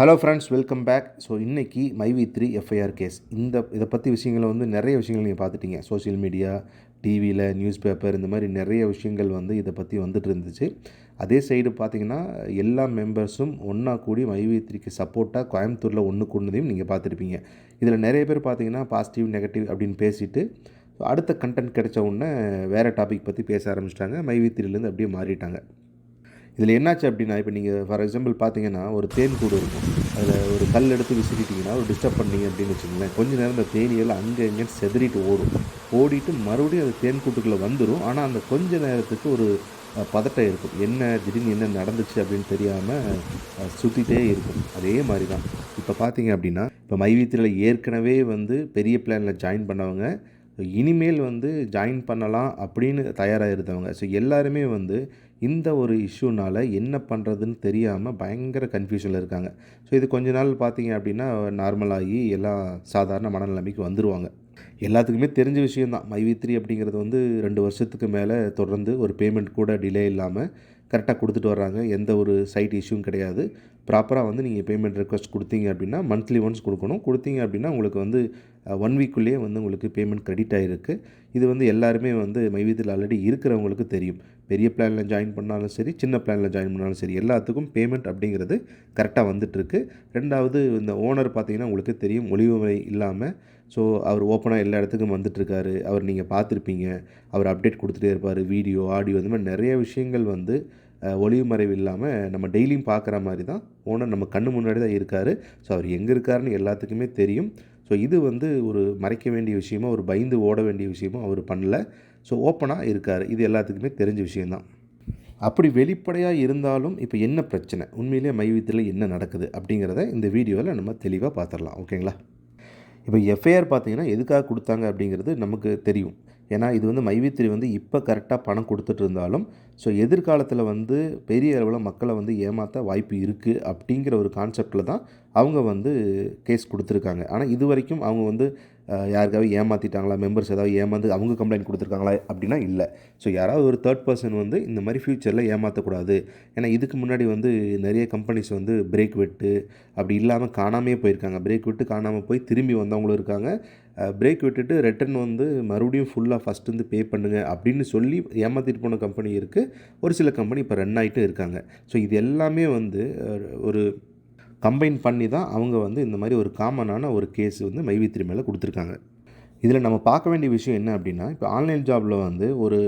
Hello friends welcome back so இன்றைக்கி மைவி three FIR case இந்த இதை பற்றி விஷயங்களை வந்து நிறைய விஷயங்கள் நீங்கள் பார்த்துட்டீங்க. சோஷியல் மீடியா டிவியில் நியூஸ் பேப்பர் இந்த மாதிரி நிறைய விஷயங்கள் வந்து இதை பற்றி வந்துட்டு இருந்துச்சு. அதே சைடு பார்த்தீங்கன்னா எல்லா மெம்பர்ஸும் ஒன்றா கூடி மைவி த்ரீக்கு சப்போர்ட்டாக கோயம்புத்தூரில் ஒன்று கூடதையும் நீங்கள் பார்த்துருப்பீங்க. இதில் நிறைய பேர் பார்த்தீங்கன்னா பாசிட்டிவ் நெகட்டிவ் அப்படின்னு பேசிட்டு அடுத்த கண்டென்ட் கிடைச்ச உடனே வேறு டாபிக் பற்றி பேச ஆரம்பிச்சிட்டாங்க. மைவி த்ரீலேருந்து அப்படியே மாறிட்டாங்க. இதில் என்னாச்சு அப்படின்னா இப்போ நீங்கள் ஃபார் எக்ஸாம்பிள் பார்த்தீங்கன்னா ஒரு தேன் கூடு இருக்கும். அதில் ஒரு கல் எடுத்து விசிறிட்டிங்கன்னா ஒரு டிஸ்டர்ப் பண்ணீங்க அப்படின்னு வச்சுக்கோங்களேன் கொஞ்ச நேரம் அந்த தேனியெல்லாம் அங்கே இங்கேன்னு செதறிட்டு ஓடும். ஓடிட்டு மறுபடியும் அது தேன் கூட்டுக்குள்ளே வந்துடும். ஆனால் அந்த கொஞ்ச நேரத்துக்கு ஒரு பதட்டம் இருக்கும். என்ன திடீர்னு என்ன நடந்துச்சு அப்படின்னு தெரியாமல் சுற்றிட்டே இருக்கும். அதே மாதிரி தான். இப்போ பார்த்தீங்க அப்படின்னா இப்போ மைவீத்தில் ஏற்கனவே வந்து பெரிய பிளானில் ஜாயின் பண்ணவங்க இனிமேல் வந்து ஜாயின் பண்ணலாம் அப்படின்னு தயாராக இருந்தவங்க. ஸோ எல்லாருமே வந்து இந்த ஒரு இஷ்யூனால் என்ன பண்ணுறதுன்னு தெரியாமல் பயங்கர கன்ஃபியூஷனில் இருக்காங்க. ஸோ இது கொஞ்ச நாள் பார்த்தீங்க அப்படின்னா நார்மலாகி எல்லாம் சாதாரண மனநிலைமைக்கு வந்துடுவாங்க எல்லாத்துக்குமே தெரிஞ்ச விஷயந்தான் மைவி த்ரீ அப்படிங்கிறது வந்து ரெண்டு வருஷத்துக்கு மேலே தொடர்ந்து ஒரு பேமெண்ட் கூட டிலே இல்லாமல் கரெக்டாக கொடுத்துட்டு வர்றாங்க. எந்த ஒரு சைட் இஷ்யூவும் கிடையாது. ப்ராப்பராக வந்து நீங்கள் பேமெண்ட் ரெக்வஸ்ட் கொடுத்தீங்க அப்படின்னா மந்த்லி ஒன்ஸ் கொடுக்கணும். கொடுத்தீங்க அப்படின்னா உங்களுக்கு வந்து ஒன் வீக்குள்ளேயே வந்து உங்களுக்கு பேமெண்ட் கிரெடிட் ஆகிருக்கு இது வந்து எல்லாருமே வந்து மைவீத்தில் ஆல்ரெடி இருக்கிறவங்களுக்கு தெரியும். பெரிய பிளானில் ஜாயின் பண்ணாலும் சரி சின்ன பிளானில் ஜாயின் பண்ணாலும் சரி எல்லாத்துக்கும் பேமெண்ட் அப்படிங்கிறது கரெக்டாக வந்துட்டுருக்கு. ரெண்டாவது இந்த ஓனர் பார்த்தீங்கன்னா உங்களுக்கு தெரியும் ஒளிவுமுறை இல்லாமல் ஸோ அவர் ஓப்பனாக எல்லா இடத்துக்கும் வந்துட்டுருக்காரு. அவர் நீங்கள் பார்த்துருப்பீங்க. அவர் அப்டேட் கொடுத்துட்டே இருப்பார். வீடியோ ஆடியோ இந்த மாதிரி நிறைய விஷயங்கள் வந்து ஒளிவு மறைவு இல்லாமல் நம்ம டெய்லியும் பார்க்குற மாதிரி தான் ஓனர் நம்ம கண்ணு முன்னாடி தான் இருக்கார். ஸோ அவர் எங்கே இருக்காருன்னு எல்லாத்துக்குமே தெரியும். ஸோ இது வந்து ஒரு மறைக்க வேண்டிய விஷயமோ ஒரு பயந்து ஓட வேண்டிய விஷயமோ அவர் பண்ணல. ஸோ ஓப்பனாக இருக்கார். இது எல்லாத்துக்குமே தெரிஞ்ச விஷயந்தான் அப்படி வெளிப்படையாக இருந்தாலும் இப்போ என்ன பிரச்சனை? உண்மையிலேயே மைவீத்தில் என்ன நடக்குது அப்படிங்கிறத இந்த வீடியோவில் நம்ம தெளிவாக பார்த்துடலாம் ஓகேங்களா? இப்போ எஃப்ஐஆர் பார்த்தீங்கன்னா எதுக்காக கொடுத்தாங்க அப்படிங்கிறது நமக்கு தெரியும். ஏன்னா இது வந்து மைவித்திரி வந்து இப்போ கரெக்டாக பணம் கொடுத்துட்டு இருந்தாலும் ஸோ எதிர்காலத்தில் வந்து பெரிய அளவில் மக்களை வந்து ஏமாற்ற வாய்ப்பு இருக்குது அப்படிங்கிற ஒரு கான்செப்டில் தான் அவங்க வந்து கேஸ் கொடுத்துருக்காங்க. ஆனால் இது வரைக்கும் அவங்க வந்து யாருக்காவது ஏமாற்றிட்டாங்களா மெம்பர்ஸ் ஏதாவது ஏமாந்து அவங்க கம்ப்ளைண்ட் கொடுத்துருக்காங்களா? அப்படின்னா இல்லை. ஸோ யாராவது ஒரு தேர்ட் பர்சன் வந்து இந்த மாதிரி ஃப்யூச்சரில் ஏமாற்றக்கூடாது ஏன்னா இதுக்கு முன்னாடி வந்து நிறைய கம்பெனிஸ் வந்து பிரேக் விட்டு அப்படி இல்லாமல் காணாமே போயிருக்காங்க. பிரேக் விட்டு காணாமல் போய் திரும்பி வந்தவங்களும் இருக்காங்க. பிரேக் விட்டுட்டு ரிட்டர்ன் வந்து மறுபடியும் ஃபுல்லாக ஃபஸ்ட்டு வந்து பே பண்ணுங்கள் அப்படின்னு சொல்லி ஏமாற்றிட்டு போன கம்பெனி இருக்குது ஒரு சில கம்பெனி இப்போ ரன் ஆகிட்டு இருக்காங்க. ஸோ இது எல்லாமே வந்து ஒரு கம்பைன் பண்ணி தான் அவங்க வந்து இந்த மாதிரி ஒரு காமனான ஒரு கேஸ் வந்து மைவித்திரி மேலே கொடுத்துருக்காங்க. இதில் நம்ம பார்க்க வேண்டிய விஷயம் என்ன அப்படின்னா இப்போ ஆன்லைன் ஜாபில் வந்து ஒரு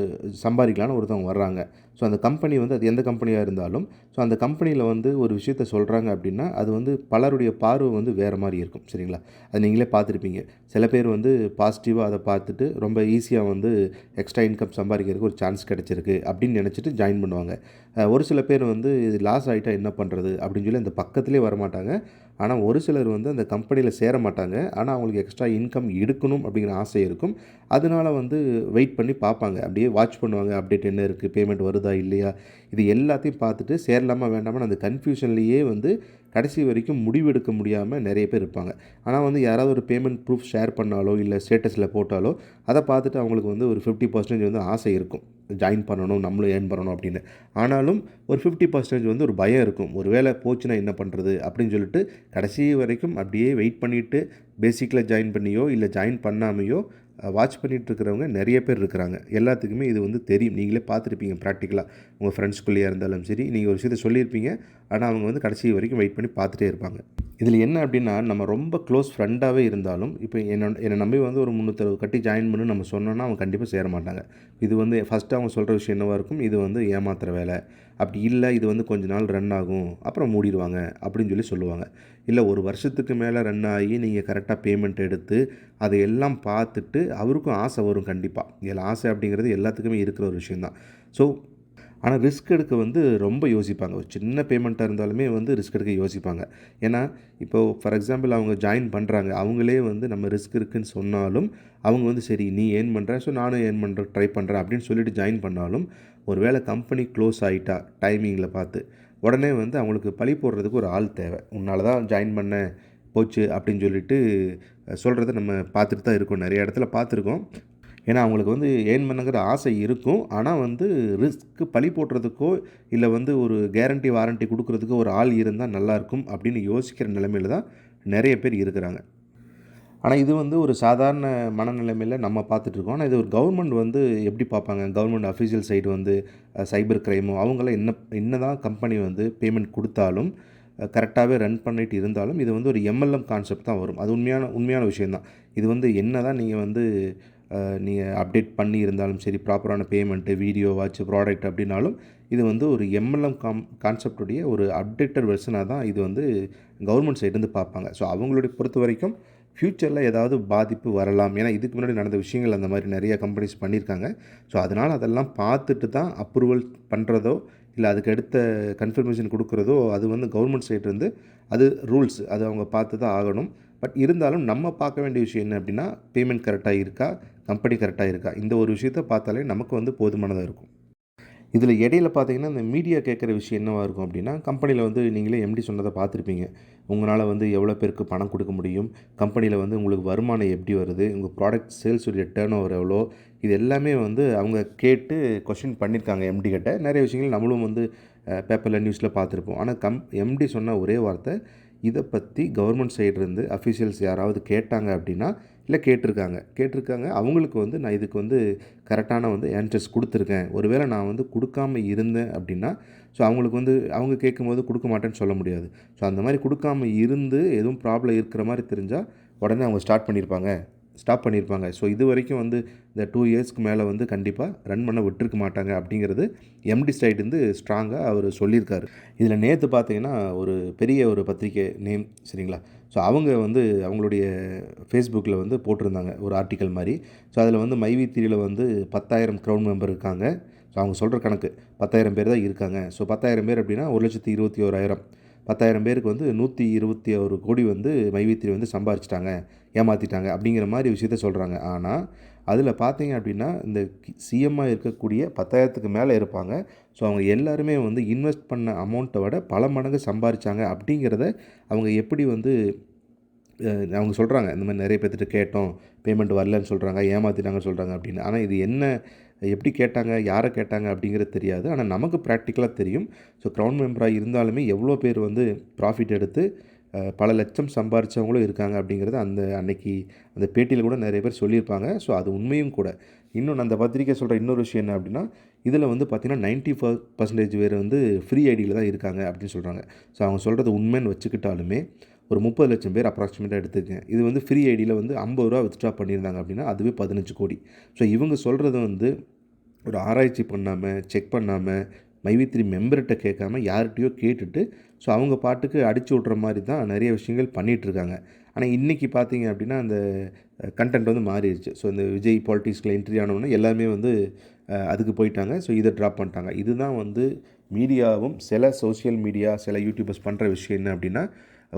சம்பாதிக்கலான்னு ஒருத்தவங்க வர்றாங்க. ஸோ அந்த கம்பெனி வந்து அது எந்த கம்பெனியாக இருந்தாலும் ஸோ அந்த கம்பெனியில் வந்து ஒரு விஷயத்த சொல்கிறாங்க அப்படின்னா அது வந்து பலருடைய பார்வை வந்து வேறு மாதிரி இருக்கும் சரிங்களா? அது நீங்களே பார்த்துருப்பீங்க. சில பேர் வந்து பாசிட்டிவாக அதை பார்த்துட்டு ரொம்ப ஈஸியாக வந்து எக்ஸ்ட்ரா இன்கம் சம்பாதிக்கிறதுக்கு ஒரு சான்ஸ் கிடச்சிருக்கு அப்படின்னு நினச்சிட்டு ஜாயின் பண்ணுவாங்க. ஒரு சில பேர் வந்து இது லாஸ் ஆகிட்டா என்ன பண்ணுறது அப்படின்னு சொல்லி அந்த பக்கத்துலேயே வரமாட்டாங்க. ஆனால் ஒரு சிலர் வந்து அந்த கம்பெனியில் சேர மாட்டாங்க. ஆனால் அவங்களுக்கு எக்ஸ்ட்ரா இன்கம் எடுக்கணும் அப்படிங்கிற ஆசை இருக்கும். அதனால வந்து வெயிட் பண்ணி பார்ப்பாங்க. அப்படியே வாட்ச் பண்ணுவாங்க. அப்டேட் என்ன இருக்குது பேமெண்ட் வருதா? இல்லையா? இது எல்லாத்தையும் பார்த்துட்டு சேரலாமா வேண்டாமான்னு அந்த கன்ஃபியூஷன்லேயே வந்து கடைசி வரைக்கும் முடிவெடுக்க முடியாமல் நிறைய பேர் இருப்பாங்க. ஆனால் வந்து யாராவது ஒரு பேமெண்ட் ப்ரூஃப் ஷேர் பண்ணாலோ இல்லை ஸ்டேட்டஸில் போட்டாலோ அதை பார்த்துட்டு அவங்களுக்கு வந்து ஒரு ஃபிஃப்டி பர்சன்டேஜ் வந்து ஆசை இருக்கும். ஜாயின் பண்ணணும் நம்மளும் ஏர்ன் பண்ணணும் அப்படின்னு. ஆனாலும் ஒரு ஃபிஃப்டி பர்சன்டேஜ் வந்து ஒரு பயம் இருக்கும். ஒரு வேளை போச்சுன்னா என்ன பண்ணுறது அப்படின்னு சொல்லிட்டு கடைசி வரைக்கும் அப்படியே வெயிட் பண்ணிவிட்டு பேசிக்கில் ஜாயின் பண்ணியோ இல்லை ஜாயின் பண்ணாமையோ வாட்ச் பண்ணிகிட்ருக்கிறவங்க நிறைய பேர் இருக்கிறாங்க. எல்லாத்துக்குமே இது வந்து தெரியும். நீங்களே பார்த்துருப்பீங்க ப்ராக்டிக்கலாக உங்கள் ஃப்ரெண்ட்ஸ்குள்ளேயே இருந்தாலும் சரி நீங்கள் ஒரு விஷயத்தை சொல்லியிருப்பீங்க. ஆனால் அவங்க வந்து கடைசி வரைக்கும் வெயிட் பண்ணி பார்த்துட்டே இருப்பாங்க. இதில் என்ன அப்படின்னா நம்ம ரொம்ப க்ளோஸ் ஃப்ரெண்டாகவே இருந்தாலும் இப்போ என்ன என்னை நம்பி வந்து ஒரு முந்நூற்றறுபது கட்டி ஜாயின் பண்ணு நம்ம சொன்னோன்னா அவங்க கண்டிப்பாக சேர மாட்டாங்க. இது வந்து ஃபஸ்ட்டு அவங்க சொல்கிற விஷயம் என்னவாக இருக்கும்? இது வந்து ஏமாத்துகிற வேலை. அப்படி இல்லை இது வந்து கொஞ்ச நாள் ரன் ஆகும் அப்புறம் மூடிடுவாங்க அப்படின்னு சொல்லி சொல்லுவாங்க. இல்லை ஒரு வருஷத்துக்கு மேலே ரன் ஆகி நீங்கள் கரெக்டாக பேமெண்ட் எடுத்து அதை எல்லாம் பார்த்துட்டு அவருக்கும் ஆசை வரும் கண்டிப்பாக இதில் ஆசை அப்படிங்கிறது எல்லாத்துக்குமே இருக்கிற ஒரு விஷயந்தான் ஸோ ஆனால் ரிஸ்க் எடுக்க வந்து ரொம்ப யோசிப்பாங்க. ஒரு சின்ன பேமெண்ட்டாக இருந்தாலுமே வந்து ரிஸ்க் எடுக்க யோசிப்பாங்க. ஏன்னா இப்போது ஃபார் எக்ஸாம்பிள் அவங்க ஜாயின் பண்ணுறாங்க அவங்களே வந்து நம்ம ரிஸ்க் இருக்குன்னு சொன்னாலும் அவங்க வந்து சரி நீ ஏர்ன் பண்ணுற ஸோ நானும் ஏர்ன் பண்ணுற ட்ரை பண்ணுறேன் அப்படின்னு சொல்லிட்டு ஜாயின் பண்ணாலும் ஒருவேளை கம்பெனி க்ளோஸ் ஆகிட்டா டைமிங்கில் பார்த்து உடனே வந்து அவங்களுக்கு பழி போடுறதுக்கு ஒரு ஆள் தேவை. உன்னால் தான் ஜாயின் பண்ண போச்சு அப்படின்னு சொல்லிட்டு சொல்கிறத நம்ம பார்த்துட்டு தான் இருக்கோம். நிறைய இடத்துல பார்த்துருக்கோம். ஏன்னா அவங்களுக்கு வந்து ஏர்ன் பண்ணுங்கிற ஆசை இருக்கும். ஆனால் வந்து ரிஸ்க்கு பழி போடுறதுக்கோ இல்லை வந்து ஒரு கேரண்டி வாரண்டி கொடுக்குறதுக்கோ ஒரு ஆள் இருந்தால் நல்லாயிருக்கும் அப்படின்னு யோசிக்கிற நிலைமையில தான் நிறைய பேர் இருக்கிறாங்க. ஆனால் இது வந்து ஒரு சாதாரண மனநிலைமையில் நம்ம பார்த்துட்ருக்கோம். ஆனால் இது ஒரு கவர்மெண்ட் வந்து எப்படி பார்ப்பாங்க? கவர்மெண்ட் அஃபீஷியல் சைடு வந்து சைபர் க்ரைமோ அவங்களாம் என்ன என்ன தான் கம்பெனி வந்து பேமெண்ட் கொடுத்தாலும் கரெக்டாகவே ரன் பண்ணிட்டு இருந்தாலும் இது வந்து ஒரு எம்எல்எம் கான்செப்ட் தான் வரும். அது உண்மையான உண்மையான விஷயந்தான் இது வந்து என்ன தான் நீங்கள் வந்து நீங்கள் அப்டேட் பண்ணி இருந்தாலும் சரி ப்ராப்பரான பேமெண்ட்டு வீடியோ வாட்ச் ப்ராடக்ட் அப்படின்னாலும் இது வந்து ஒரு எம்எல்எம் காம் கான்செப்டுடைய ஒரு அப்டேட்டட் வெர்ஷனாக தான் இது வந்து கவர்மெண்ட் சைடுலேருந்து பார்ப்பாங்க. ஸோ அவங்களுடைய பொறுத்த வரைக்கும் ஃப்யூச்சரில் ஏதாவது பாதிப்பு வரலாம். ஏன்னா இதுக்கு முன்னாடி நடந்த விஷயங்கள் அந்த மாதிரி நிறைய கம்பெனிஸ் பண்ணியிருக்காங்க. ஸோ அதனால் அதெல்லாம் பார்த்துட்டு தான் அப்ரூவல் பண்ணுறதோ இல்லை அதுக்கு அடுத்த கன்ஃபர்மேஷன் கொடுக்குறதோ அது வந்து கவர்மெண்ட் சைட்லேருந்து அது ரூல்ஸ் அது அவங்க பார்த்து தான் ஆகணும். பட் இருந்தாலும் நம்ம பார்க்க வேண்டிய விஷயம் என்ன அப்படின்னா பேமெண்ட் கரெக்டாக இருக்கா? கம்பெனி கரெக்டாக இருக்கா? இந்த ஒரு விஷயத்தை பார்த்தாலே நமக்கு வந்து போதுமானதாக இருக்கும். இதில் இடையில பார்த்தீங்கன்னா இந்த மீடியா கேட்குற விஷயம் என்னவாக இருக்கும் அப்படின்னா கம்பெனியில் வந்து நீங்களே எம்டி சொன்னதை பார்த்துருப்பீங்க. உங்களால் வந்து எவ்வளோ பேருக்கு பணம் கொடுக்க முடியும்? கம்பெனியில் வந்து உங்களுக்கு வருமானம் எப்படி வருது? உங்கள் ப்ராடக்ட் சேல்ஸ் உடைய டேர்ன் ஓவர் எவ்வளோ? இது எல்லாமே வந்து அவங்க கேட்டு கொஷின் பண்ணியிருக்காங்க எம்டி கிட்ட. நிறைய விஷயங்கள் நம்மளும் வந்து பேப்பரில் நியூஸில் பார்த்துருப்போம். ஆனால் கம் எம்டி சொன்ன ஒரே வார்த்தை இதை பற்றி கவர்மெண்ட் சைட்லேருந்து அஃபிஷியல்ஸ் யாராவது கேட்டாங்க அப்படின்னா இல்லை கேட்டிருக்காங்க. கேட்டிருக்காங்க. அவங்களுக்கு வந்து நான் இதுக்கு வந்து கரெக்டான வந்து ஆன்சர்ஸ் கொடுத்துருக்கேன். ஒருவேளை நான் வந்து கொடுக்காம இருந்தேன் அப்படின்னா ஸோ அவங்களுக்கு வந்து அவங்க கேட்கும்போது கொடுக்க மாட்டேன்னு சொல்ல முடியாது. ஸோ அந்த மாதிரி கொடுக்காம இருந்து எதுவும் ப்ராப்ளம் இருக்கிற மாதிரி தெரிஞ்சால் உடனே அவங்க ஸ்டார்ட் பண்ணியிருப்பாங்க. ஸ்டாப் பண்ணியிருப்பாங்க. ஸோ இது வரைக்கும் வந்து இந்த டூ இயர்ஸ்க்கு மேலே வந்து கண்டிப்பாக ரன் பண்ண விட்டுருக்க மாட்டாங்க அப்படிங்கிறது எம்டி சைடுந்து ஸ்ட்ராங்காக அவர் சொல்லியிருக்காரு. இதில் நேற்று பார்த்தீங்கன்னா ஒரு பெரிய ஒரு பத்திரிக்கை நேம் சரிங்களா? ஸோ அவங்க வந்து அவங்களுடைய ஃபேஸ்புக்கில் வந்து போட்டிருந்தாங்க ஒரு ஆர்டிக்கல் மாதிரி. ஸோ அதில் வந்து மைவி வந்து பத்தாயிரம் க்ரௌண்ட் மெம்பர் இருக்காங்க. ஸோ அவங்க சொல்கிற கணக்கு பத்தாயிரம் பேர் தான் இருக்காங்க. ஸோ பத்தாயிரம் பேர் அப்படின்னா ஒரு லட்சத்தி இருபத்தி ஓராயிரம். பத்தாயிரம் பேருக்கு வந்து நூற்றி இருபத்தி ஒரு கோடி வந்து மைவித்திரி வந்து சம்பாரிச்சிட்டாங்க ஏமாற்றிட்டாங்க அப்படிங்கிற மாதிரி விஷயத்த சொல்கிறாங்க ஆனால் அதில் பார்த்தீங்க அப்படின்னா இந்த சிஎம்மாக இருக்கக்கூடிய பத்தாயிரத்துக்கு மேலே இருப்பாங்க. ஸோ அவங்க எல்லாருமே வந்து இன்வெஸ்ட் பண்ண அமௌண்ட்டை விட பல மடங்கு சம்பாரித்தாங்க அப்படிங்கிறத அவங்க எப்படி வந்து அவங்க சொல்கிறாங்க இந்த மாதிரி நிறைய பேர்த்திட்ட கேட்டோம் பேமெண்ட் வரலன்னு சொல்கிறாங்க ஏமாற்றிட்டாங்கன்னு சொல்கிறாங்க அப்படின்னு. ஆனால் இது என்ன எப்படி கேட்டாங்க யாரை கேட்டாங்க அப்படிங்கிறது தெரியாது. ஆனால் நமக்கு ப்ராக்டிக்கலாக தெரியும். ஸோ க்ரௌண்ட் மெம்பராக இருந்தாலுமே எவ்வளோ பேர் வந்து ப்ராஃபிட் எடுத்து பல லட்சம் சம்பாரித்தவங்களும் இருக்காங்க அப்படிங்கிறது அந்த அன்னைக்கு அந்த பேட்டியில் கூட நிறைய பேர் சொல்லியிருப்பாங்க. ஸோ அது உண்மையும் கூட. இன்னொன்று அந்த பத்திரிக்கை சொல்கிற இன்னொரு விஷயம் என்ன அப்படின்னா இதில் வந்து பார்த்திங்கன்னா நைன்ட்டி ஃபர் பர்சன்டேஜ் பேர் வந்து ஃப்ரீ ஐடியில் தான் இருக்காங்க அப்படின்னு சொல்கிறாங்க ஸோ அவங்க சொல்கிறது உண்மைன்னு வச்சுக்கிட்டாலுமே ஒரு முப்பது லட்சம் பேர் அப்ராக்சிமேட்டாக எடுத்துருக்கேன் இது வந்து ஃப்ரீ ஐடியில் வந்து ஐம்பது ரூபா வித்ட்ரா பண்ணியிருந்தாங்க அப்படின்னா அதுவே பதினஞ்சு கோடி. ஸோ இவங்க சொல்கிறது வந்து ஒரு ஆராய்ச்சி பண்ணாமல் செக் பண்ணாமல் மைவித்ரி மெம்பர்கிட்ட கேட்காம யார்கிட்டையோ கேட்டுட்டு ஸோ அவங்க பாட்டுக்கு அடிச்சு விட்ற மாதிரி தான் நிறைய விஷயங்கள் பண்ணிகிட்ருக்காங்க ஆனால் இன்றைக்கி பார்த்தீங்க அப்படின்னா அந்த கண்டென்ட் வந்து மாறிடுச்சு. ஸோ இந்த விஜய் பாலிட்டிக்ஸில் என்ட்ரி ஆனவுடனே எல்லாமே வந்து அதுக்கு போயிட்டாங்க. ஸோ இதை ட்ராப் பண்ணிட்டாங்க. இதுதான் வந்து மீடியாவும் சில சோஷியல் மீடியா சில யூடியூபர்ஸ் பண்ணுற விஷயம் என்ன அப்படின்னா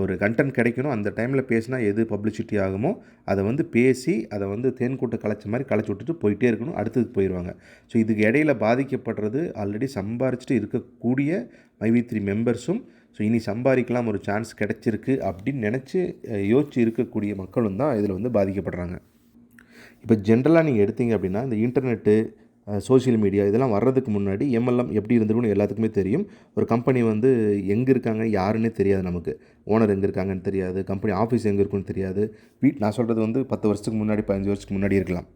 ஒரு கண்டென்ட் கிடைக்கணும். அந்த டைமில் பேசினா எது பப்ளிசிட்டி ஆகுமோ அதை வந்து பேசி அதை வந்து தேன்கூட்டை கலைச்ச மாதிரி களைச்சி விட்டுட்டு போயிட்டே இருக்கணும். அடுத்தது போயிடுவாங்க. ஸோ இதுக்கு இடையில பாதிக்கப்படுறது ஆல்ரெடி சம்பாரிச்சிட்டு இருக்கக்கூடிய மைவி த்ரீ மெம்பர்ஸும் ஸோ இனி சம்பாதிக்கலாம் ஒரு சான்ஸ் கிடச்சிருக்கு அப்படின்னு நினச்சி யோசிச்சு இருக்கக்கூடிய மக்களும் தான் இதில் வந்து பாதிக்கப்படுறாங்க. இப்போ ஜென்ரலாக நீங்கள் எடுத்தீங்க அப்படின்னா இந்த இன்டர்நெட்டு சோஷியல் மீடியா இதெல்லாம் வர்றதுக்கு முன்னாடி எம்எல்எம் எப்படி இருந்திருக்குன்னு எல்லாத்துக்குமே தெரியும். ஒரு கம்பெனி வந்து எங்கே இருக்காங்க யாருன்னே தெரியாது நமக்கு. ஓனர் எங்கே இருக்காங்கன்னு தெரியாது கம்பெனி ஆஃபீஸ் எங்கே இருக்குன்னு தெரியாது. வீட் நான் சொல்கிறது வந்து பத்து வருஷத்துக்கு முன்னாடி பதினஞ்சு வருஷத்துக்கு முன்னாடி இருக்கலாம்.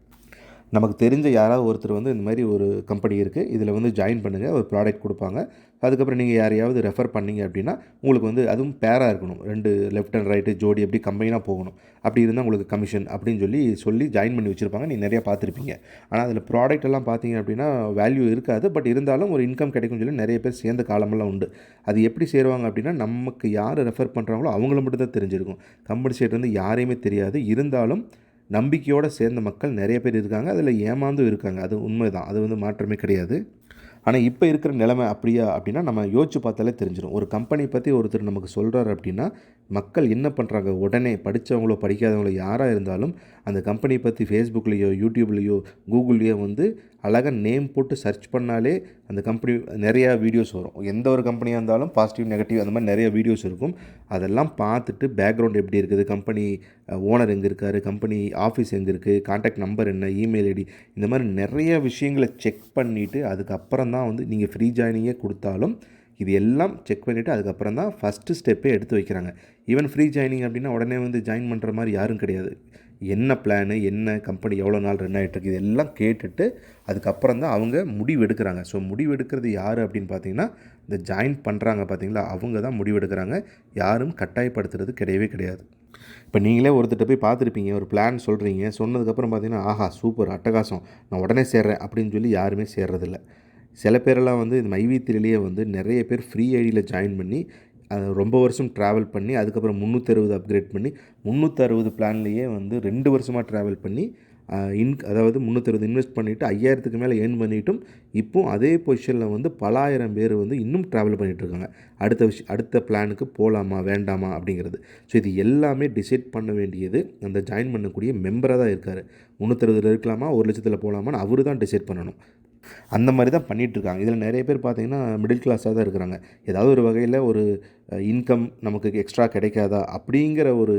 நமக்கு தெரிஞ்ச யாராவது ஒருத்தர் வந்து இந்த மாதிரி ஒரு கம்பெனி இருக்குது இதில் வந்து ஜாயின் பண்ணுங்கள் ஒரு ப்ராடக்ட் கொடுப்பாங்க. அதுக்கப்புறம் நீங்கள் யாரையாவது ரெஃபர் பண்ணீங்க அப்படின்னா உங்களுக்கு வந்து அதுவும் பேராக இருக்கணும். ரெண்டு லெஃப்ட் அண்ட் ரைட்டு ஜோடி எப்படி கம்பெனியாக போகணும். அப்படி இருந்தால் உங்களுக்கு கமிஷன் அப்படின்னு சொல்லி சொல்லி ஜாயின் பண்ணி வச்சுருப்பாங்க. நீங்கள் நிறையா பார்த்துருப்பீங்க. ஆனால் அதில் ப்ராடக்ட் எல்லாம் பார்த்தீங்க அப்படின்னா வேல்யூ இருக்காது. பட் இருந்தாலும் ஒரு இன்கம் கிடைக்கும்னு சொல்லி நிறைய பேர் சேர்ந்த காலமெல்லாம் உண்டு. அது எப்படி சேருவாங்க அப்படின்னா நமக்கு யார் ரெஃபர் பண்ணுறாங்களோ அவங்கள மட்டும் தான் தெரிஞ்சிருக்கும். கம்பெனி சைட்லேருந்து யாரையுமே தெரியாது. இருந்தாலும் நம்பிக்கையோடு சேர்ந்த மக்கள் நிறைய பேர் இருக்காங்க. அதில் ஏமாந்தும் இருக்காங்க. அது உண்மை தான் அது வந்து மாற்றமே கிடையாது. ஆனால் இப்போ இருக்கிற நிலைமை அப்படியா அப்படின்னா நம்ம யோசிச்சு பார்த்தாலே தெரிஞ்சிடும் ஒரு கம்பெனி பற்றி ஒருத்தர் நமக்கு சொல்கிறார் அப்படின்னா மக்கள் என்ன பண்ணுறாங்க உடனே படித்தவங்களோ படிக்காதவங்களோ யாராக இருந்தாலும் அந்த கம்பெனியை பற்றி ஃபேஸ்புக்லேயோ யூடியூப்லேயோ கூகுள்லேயோ வந்து அழகாக நேம் போட்டு சர்ச் பண்ணாலே அந்த கம்பெனி நிறையா வீடியோஸ் வரும். எந்த ஒரு கம்பெனியாக இருந்தாலும் பாசிட்டிவ் நெகட்டிவ் அந்த மாதிரி நிறைய வீடியோஸ் இருக்கும். அதெல்லாம் பார்த்துட்டு பேக்ரவுண்ட் எப்படி இருக்குது? கம்பெனி ஓனர் எங்கே இருக்கார்? கம்பெனி ஆஃபீஸ் எங்கே இருக்குது காண்டாக்ட் நம்பர் என்ன? இமெயில் ஐடி இந்த மாதிரி நிறைய விஷயங்களை செக் பண்ணிவிட்டு அதுக்கப்புறம் தான் வந்து நீங்கள் ஃப்ரீ ஜாயினிங்கே கொடுத்தாலும் இது எல்லாம் செக் பண்ணிவிட்டு அதுக்கப்புறம் தான் ஃபஸ்ட்டு ஸ்டெப்பே எடுத்து வைக்கிறாங்க. ஈவன் ஃப்ரீ ஜாயினிங் அப்படின்னா உடனே வந்து ஜாயின் பண்ணுற மாதிரி யாரும் கிடையாது. என்ன பிளானு என்ன கம்பெனி எவ்வளோ நாள் ரன் ஆகிட்டுருக்கு இதெல்லாம் கேட்டுட்டு அதுக்கப்புறம் தான் அவங்க முடிவெடுக்கிறாங்க ஸோ முடிவெடுக்கிறது யார் அப்படின்னு பார்த்தீங்கன்னா இந்த ஜாயின் பண்ணுறாங்க பார்த்தீங்களா அவங்க தான் முடிவெடுக்கிறாங்க யாரும் கட்டாயப்படுத்துறது கிடையவே கிடையாது. இப்போ நீங்களே ஒருத்தட்ட போய் பார்த்துருப்பீங்க ஒரு பிளான் சொல்கிறீங்க சொன்னதுக்கப்புறம் பார்த்தீங்கன்னா ஆஹா சூப்பர் அட்டகாசம். நான் உடனே சேர்றேன் அப்படின்னு சொல்லி யாருமே சேர்றதில்ல. சில பேரெல்லாம் வந்து இந்த மைவித்திரிலேயே வந்து நிறைய பேர் ஃப்ரீ ஐடியில் ஜாயின் பண்ணி அதை ரொம்ப வருஷம் ட்ராவல் பண்ணி அதுக்கப்புறம் முந்நூற்றறுபது அப்கிரேட் பண்ணி முந்நூற்றறுபது பிளான்லேயே வந்து ரெண்டு வருஷமாக ட்ராவல் பண்ணி இன் அதாவது முந்நூற்றறுபது இன்வெஸ்ட் பண்ணிவிட்டு ஐயாயிரத்துக்கு மேலே ஏர்ன் பண்ணிட்டும் இப்போ அதே பொசிஷனில் வந்து பலாயிரம் பேர் வந்து இன்னும் ட்ராவல் பண்ணிகிட்ருக்காங்க அடுத்த விஷயம் அடுத்த பிளானுக்கு போகலாமா வேண்டாமா அப்படிங்கிறது. ஸோ இது எல்லாமே டிசைட் பண்ண வேண்டியது அந்த ஜாயின் பண்ணக்கூடிய மெம்பராக தான் இருக்கார். முந்நூற்றறுபதில் இருக்கலாமா ஒரு லட்சத்தில் போகலாமான்னு அவர் தான் டிசைட் பண்ணணும். அந்த மாதிரி தான் பண்ணிகிட்ருக்காங்க இதில் நிறைய பேர் பார்த்திங்கன்னா மிடில் கிளாஸாக தான் இருக்கிறாங்க. ஏதாவது ஒரு வகையில் ஒரு இன்கம் நமக்கு எக்ஸ்ட்ரா கிடைக்காதா அப்படிங்கிற ஒரு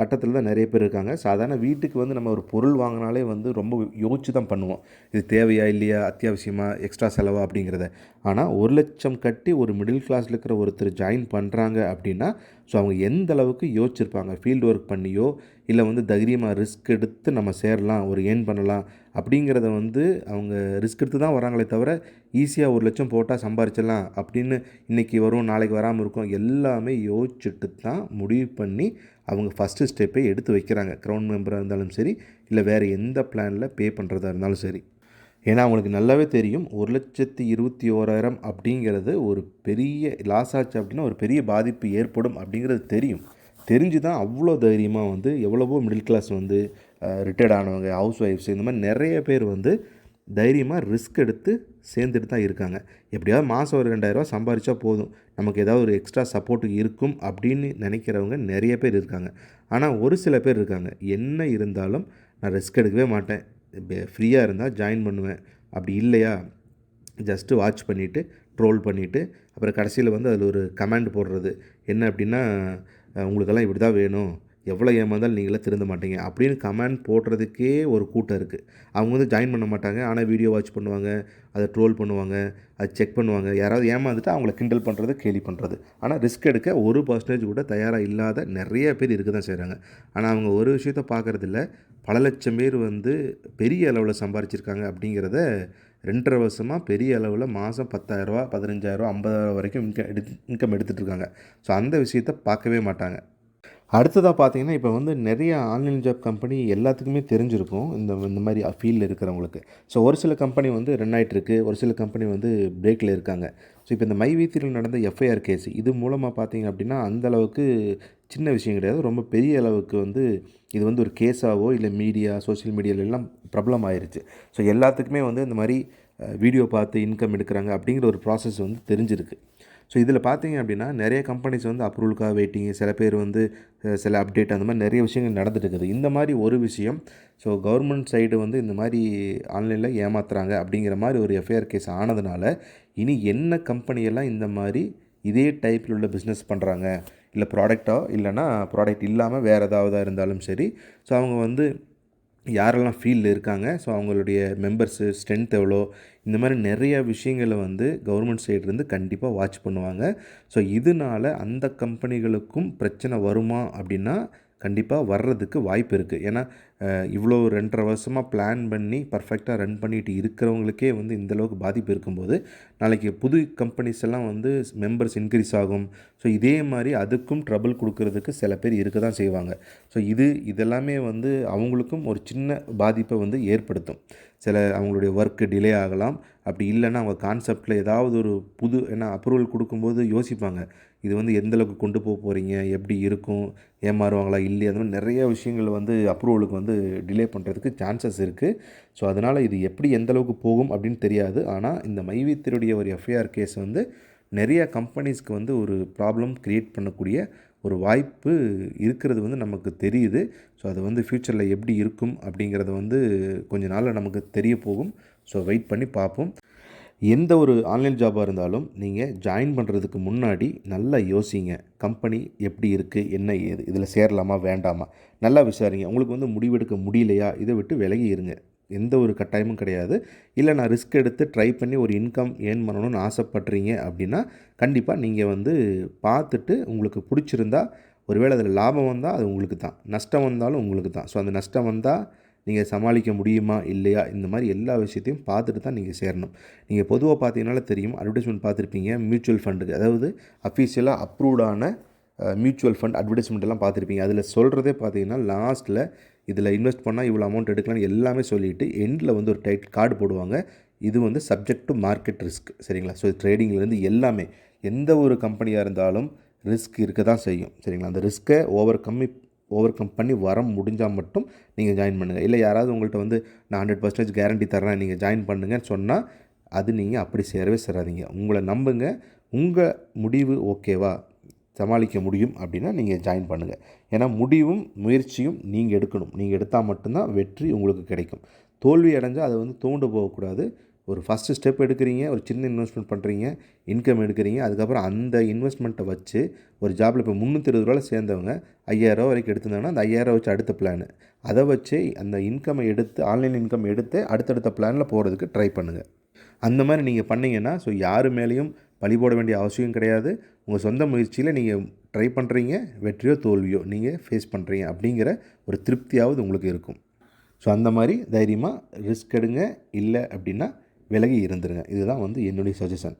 கட்டத்தில் தான் நிறைய பேர் இருக்காங்க. சாதாரண வீட்டுக்கு வந்து நம்ம ஒரு பொருள் வாங்கினாலே வந்து ரொம்ப யோசிச்சு தான் பண்ணுவோம். இது தேவையா இல்லையா அத்தியாவசியமாக எக்ஸ்ட்ரா செலவா அப்படிங்கிறத. ஆனால் ஒரு லட்சம் கட்டி ஒரு மிடில் கிளாஸில் இருக்கிற ஒருத்தர் ஜாயின் பண்ணுறாங்க அப்படின்னா ஸோ அவங்க எந்த அளவுக்கு யோசிச்சிருப்பாங்க? ஃபீல்டு ஒர்க் பண்ணியோ இல்லை வந்து தைரியமாக ரிஸ்க் எடுத்து நம்ம சேரலாம் ஒரு ஏர்ன் பண்ணலாம் அப்படிங்கிறத வந்து அவங்க ரிஸ்க் எடுத்து தான் வராங்களே தவிர ஈஸியாக ஒரு லட்சம் போட்டால் சம்பாரிச்சிடலாம் அப்படின்னு இன்றைக்கி வரும் நாளைக்கு வராமல் இருக்கும் எல்லாமே யோசிச்சுட்டு தான் முடிவு பண்ணி அவங்க ஃபஸ்ட்டு ஸ்டெப்பை எடுத்து வைக்கிறாங்க. க்ரௌண்ட் மெம்பராக இருந்தாலும் சரி இல்லை வேறு எந்த பிளானில் பே பண்ணுறதா இருந்தாலும் சரி. ஏன்னா அவங்களுக்கு நல்லாவே தெரியும் ஒரு லட்சத்தி இருபத்தி ஓராயிரம் அப்படிங்கிறது ஒரு பெரிய லாஸ் ஆச்சு அப்படின்னா ஒரு பெரிய பாதிப்பு ஏற்படும் அப்படிங்கிறது தெரியும். தெரிஞ்சு தான் அவ்வளோ தைரியமாக வந்து எவ்வளவோ மிடில் கிளாஸ் வந்து ரிட்டையர்ட் ஆனவங்க ஹவுஸ் ஒய்ஃப்ஸ் இந்த மாதிரி நிறைய பேர் வந்து தைரியமாக ரிஸ்க் எடுத்து சேர்ந்துட்டு தான் இருக்காங்க. எப்படியாவது மாதம் ஒரு ரெண்டாயிரரூவா சம்பாரித்தா போதும். நமக்கு ஏதாவது ஒரு எக்ஸ்ட்ரா சப்போர்ட் இருக்கும் அப்படின்னு நினைக்கிறவங்க நிறைய பேர் இருக்காங்க. ஆனால் ஒரு சில பேர் இருக்காங்க. என்ன இருந்தாலும் நான் ரிஸ்க் எடுக்கவே மாட்டேன். ஃப்ரீயாக இருந்தால் ஜாயின் பண்ணுவேன். அப்படி இல்லையா? ஜஸ்ட்டு வாட்ச் பண்ணிவிட்டு ட்ரோல் பண்ணிவிட்டு அப்புறம் கடைசியில் வந்து அதில் ஒரு கமெண்ட் போடுறது. என்ன அப்படின்னா உங்களுக்கெல்லாம் இப்படி தான் வேணும். எவ்வளோ ஏமாந்தாலும் நீங்களே திருந்த மாட்டீங்க. அப்படின்னு கமெண்ட் போடுறதுக்கே ஒரு கூட்டம் இருக்குது அவங்க வந்து ஜாயின் பண்ண மாட்டாங்க. ஆனால் வீடியோ வாட்ச் பண்ணுவாங்க அதை ட்ரோல் பண்ணுவாங்க அதை செக் பண்ணுவாங்க. யாராவது ஏமாந்துட்டு அவங்கள கிண்டல் பண்ணுறது கேலி பண்ணுறது ஆனால் ரிஸ்க் எடுக்க ஒரு பர்சன்டேஜ் கூட தயாராக இல்லாத நிறைய பேர் இருக்க தான் செய்கிறாங்க ஆனால் அவங்க ஒரு விஷயத்த பார்க்குறதில்ல பல லட்சம் பேர் வந்து பெரிய அளவில் சம்பாரிச்சிருக்காங்க அப்படிங்கிறத ரெண்டரை வருஷமாக பெரிய அளவில் மாதம் பத்தாயிரரூவா பதினஞ்சாயிரரூவா ஐம்பதாயிரம் வரைக்கும் இன்கம் எடுத்து இன்கம் எடுத்துகிட்டு இருக்காங்க. ஸோ அந்த விஷயத்த பார்க்கவே மாட்டாங்க. அடுத்ததாக பார்த்தீங்கன்னா இப்போ வந்து நிறைய ஆன்லைன் ஜாப் கம்பெனி எல்லாத்துக்குமே தெரிஞ்சிருக்கும். இந்த இந்த மாதிரி ஃபீல்டில் இருக்கிறவங்களுக்கு. ஸோ ஒரு சில கம்பெனி வந்து ரன் ஆகிட்டுருக்கு ஒரு சில கம்பெனி வந்து பிரேக்கில் இருக்காங்க. ஸோ இப்போ இந்த மைவீத்தியில் நடந்த எஃப்ஐஆர் கேஸ் இது மூலமாக பார்த்தீங்க அப்படின்னா அந்த அளவுக்கு சின்ன விஷயம் கிடையாது. ரொம்ப பெரிய அளவுக்கு வந்து இது வந்து ஒரு கேஸாவோ இல்லை மீடியா சோஷியல் மீடியாலெல்லாம் ப்ராப்ளம் ஆயிருச்சு. ஸோ எல்லாத்துக்குமே வந்து இந்த மாதிரி வீடியோ பார்த்து இன்கம் எடுக்கிறாங்க அப்படிங்கிற ஒரு ப்ராசஸ் வந்து தெரிஞ்சிருக்கு. ஸோ இதில் பார்த்தீங்க அப்படின்னா நிறைய கம்பெனிஸ் வந்து அப்ரூவலுக்காக வெயிட்டிங் சில பேர் வந்து சில அப்டேட் அந்த மாதிரி நிறைய விஷயங்கள் நடந்துட்டு இருக்குது. இந்த மாதிரி ஒரு விஷயம் ஸோ கவர்மெண்ட் சைடு வந்து இந்த மாதிரி ஆன்லைனில் ஏமாத்துறாங்க அப்படிங்கிற மாதிரி ஒரு எஃப்ஐஆர் கேஸ் ஆனதுனால இனி என்ன கம்பெனியெல்லாம் இந்த மாதிரி இதே டைப்பில் உள்ள பிஸ்னஸ் பண்ணுறாங்க இல்லை ப்ராடக்டோ இல்லைனா ப்ராடக்ட் இல்லாமல் வேறு ஏதாவது இருந்தாலும் சரி. ஸோ அவங்க வந்து யாரெல்லாம் ஃபீல்டில் இருக்காங்க ஸோ அவங்களுடைய மெம்பர்ஸு ஸ்ட்ரென்த் எவ்வளோ இந்த மாதிரி நிறைய விஷயங்களை வந்து கவர்மெண்ட் சைட்லேருந்து கண்டிப்பாக வாட்ச் பண்ணுவாங்க. ஸோ இதனால் அந்த கம்பெனிகளுக்கும் பிரச்சனை வருமா அப்படின்னா கண்டிப்பாக வர்றதுக்கு வாய்ப்பு இருக்குது ஏன்னா இவ்வளோ ரெண்டரை வருஷமாக பிளான் பண்ணி பர்ஃபெக்டாக ரன் பண்ணிட்டு இருக்கிறவங்களுக்கே வந்து இந்தளவுக்கு பாதிப்பு இருக்கும்போது நாளைக்கு புது கம்பெனிஸ் எல்லாம் வந்து மெம்பர்ஸ் இன்க்ரீஸ் ஆகும். ஸோ இதே மாதிரி அதுக்கும் ட்ரபிள் கொடுக்கறதுக்கு சில பேர் இருக்க தான் செய்வாங்க. ஸோ இது இதெல்லாமே வந்து அவங்களுக்கும் ஒரு சின்ன பாதிப்பை வந்து ஏற்படுத்தும். சில அவங்களுடைய ஒர்க்கு டிலே ஆகலாம். அப்படி இல்லைன்னா அவங்க கான்செப்டில் ஏதாவது ஒரு புது ஏன்னா அப்ரூவல் கொடுக்கும்போது யோசிப்பாங்க. இது வந்து எந்தளவுக்கு கொண்டு போக போகிறீங்க எப்படி இருக்கும்? ஏமாறுவாங்களா? இல்லையா? அந்த மாதிரி நிறைய விஷயங்கள் வந்து அப்ரூவலுக்கு வந்து டிலே பண்ணுறதுக்கு சான்சஸ் இருக்குது ஸோ அதனால் இது எப்படி எந்த அளவுக்கு போகும் அப்படின்னு தெரியாது. ஆனால் இந்த மைவித்தினுடைய ஒரு எஃப்ஐஆர் கேஸ் வந்து நிறைய கம்பெனிஸ்க்கு வந்து ஒரு ப்ராப்ளம் க்ரியேட் பண்ணக்கூடிய ஒரு வாய்ப்பு இருக்கிறது வந்து நமக்கு தெரியுது. ஸோ அது வந்து ஃப்யூச்சரில் எப்படி இருக்கும் அப்படிங்கிறத வந்து கொஞ்ச நாளில் நமக்கு தெரிய போகும். ஸோ வெயிட் பண்ணி பார்ப்போம். எந்த ஒரு ஆன்லைன் ஜாபாக இருந்தாலும் நீங்கள் ஜாயின் பண்ணுறதுக்கு முன்னாடி நல்லா யோசிங்க. கம்பெனி எப்படி இருக்குது என்ன ஏது இதில் சேரலாமா? வேண்டாமா? நல்லா விசாரிங்க. உங்களுக்கு வந்து முடிவெடுக்க முடியலையா? இதை விட்டு விலகி இருங்க. எந்த ஒரு கட்டாயமும் கிடையாது. இல்லை நான் ரிஸ்க் எடுத்து ட்ரை பண்ணி ஒரு இன்கம் ஏர்ன் பண்ணணும்னு ஆசைப்பட்றீங்க அப்படின்னா கண்டிப்பாக நீங்கள் வந்து பார்த்துட்டு உங்களுக்கு பிடிச்சிருந்தா ஒருவேளை அதில் லாபம் வந்தால் அது உங்களுக்கு தான். நஷ்டம் வந்தாலும் உங்களுக்கு தான். ஸோ அந்த நஷ்டம் வந்தால் நீங்கள் சமாளிக்க முடியுமா இல்லையா? இந்த மாதிரி எல்லா விஷயத்தையும் பார்த்துட்டு தான் நீங்கள் சேரணும். நீங்கள் பொதுவாக பார்த்தீங்கனால தெரியும் அட்வர்டைஸ்மெண்ட் பார்த்துருப்பீங்க மியூச்சுவல் ஃபண்டுக்கு அதாவது அஃபீஷியலாக அப்ரூவ்டான மியூச்சுவல் ஃபண்ட் அட்வர்டைஸ்மெண்ட் எல்லாம் பார்த்துருப்பீங்க. அதில் சொல்கிறதே பார்த்தீங்கன்னா லாஸ்ட்டில் இதில் இன்வெஸ்ட் பண்ணால் இவ்வளோ அமௌண்ட் எடுக்கலாம்னு எல்லாமே சொல்லிவிட்டு எண்டில் வந்து ஒரு டைட் கார்டு போடுவாங்க. இது வந்து சப்ஜெக்ட் டு மார்க்கெட் ரிஸ்க் சரிங்களா? ஸோ ட்ரேடிங்லேருந்து எல்லாமே எந்த ஒரு கம்பெனியாக இருந்தாலும் ரிஸ்க் இருக்க தான் செய்யும் சரிங்களா? அந்த ரிஸ்க்கை ஓவர் கம்மி ஓவர் கம் பண்ணி வர முடிஞ்சால் மட்டும் நீங்கள் ஜாயின் பண்ணுங்கள் இல்லை யாராவது உங்கள்கிட்ட வந்து நான் ஹண்ட்ரட் பர்சன்டேஜ் கேரண்டி தரேன் நீங்கள் ஜாயின் பண்ணுங்கன்னு சொன்னால் அது நீங்கள் அப்படி சேரவே சேராதீங்க. உங்களை நம்புங்க. உங்கள் முடிவு ஓகேவா சமாளிக்க முடியும் அப்படின்னா நீங்கள் ஜாயின் பண்ணுங்கள் ஏன்னா முடிவும் முயற்சியும் நீங்கள் எடுக்கணும். நீங்கள் எடுத்தால் மட்டும்தான் வெற்றி உங்களுக்கு கிடைக்கும். தோல்வி அடைஞ்சால் அதை வந்து தூண்டு போகக்கூடாது. ஒரு ஃபஸ்ட்டு ஸ்டெப் எடுக்கிறீங்க ஒரு சின்ன இன்வெஸ்ட்மெண்ட் பண்ணுறீங்க இன்கம் எடுக்கிறீங்க அதுக்கப்புறம் அந்த இன்வெஸ்ட்மெண்ட்டை வச்சு ஒரு ஜாபில் இப்போ முந்நூற்றி இருபது ரூபாவில் சேர்ந்தவங்க ஐயாயிரரூவா வரைக்கும் எடுத்திருந்தாங்கன்னா அந்த ஐயாயிரம் வச்சு அடுத்த பிளான் அதை வச்சு அந்த இன்கம்மை எடுத்து ஆன்லைன் இன்கம் எடுத்து அடுத்தடுத்த பிளானில் போகிறதுக்கு ட்ரை பண்ணுங்கள் அந்த மாதிரி நீங்கள் பண்ணிங்கன்னா ஸோ யார் மேலேயும் பழி போட வேண்டிய அவசியம் கிடையாது. உங்கள் சொந்த முயற்சியில் நீங்கள் ட்ரை பண்ணுறீங்க வெற்றியோ தோல்வியோ நீங்கள் ஃபேஸ் பண்ணுறீங்க அப்படிங்கிற ஒரு திருப்தியாவது உங்களுக்கு இருக்கும். ஸோ அந்த மாதிரி தைரியமாக ரிஸ்க் எடுங்க. இல்லை அப்படின்னா விலகி இருந்துருங்க. இதுதான் வந்து என்னுடைய சஜஷன்